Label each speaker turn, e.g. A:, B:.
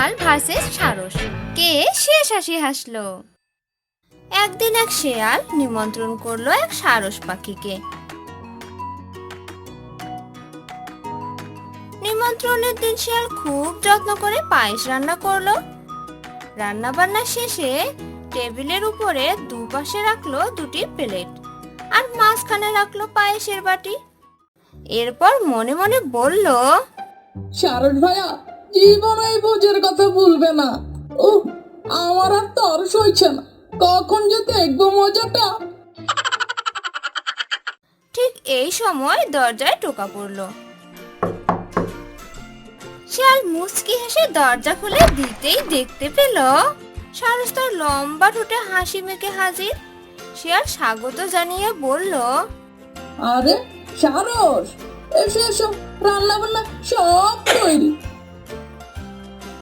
A: শিয়াল ভার্সেস সারস। কে? শেষ হাসি হাসলো। একদিন এক শেয়াল নিমন্ত্রণ করল এক সারস পাখিকে। নিমন্ত্রণের দিন শিয়াল খুব যত্ন করে পায়েস রান্না করল। রান্না বান্না শেষে টেবিলের উপরে দুপাশে রাখল দুটি প্লেট আর মাঝখানে রাখল পায়েসের বাটি। এরপর মনে মনে বলল,
B: সারস ভাইয়া জীবন এই ভোজের ভুলবে না। ও আমার আর তর সইছে না। কখন যে দেখব মজাটা?
A: ঠিক এই সময় দরজায় টোকা পড়ল। শিয়াল মুচকি হেসে দরজা খুলে দিতেই দেখতে পেল সারস তার লম্বা ঠোঁটে হাসি মেখে হাজির। শিয়াল স্বাগত জানিয়ে বলল
B: আরে সারস এসো এসো রান্না বান্না সব তৈরি।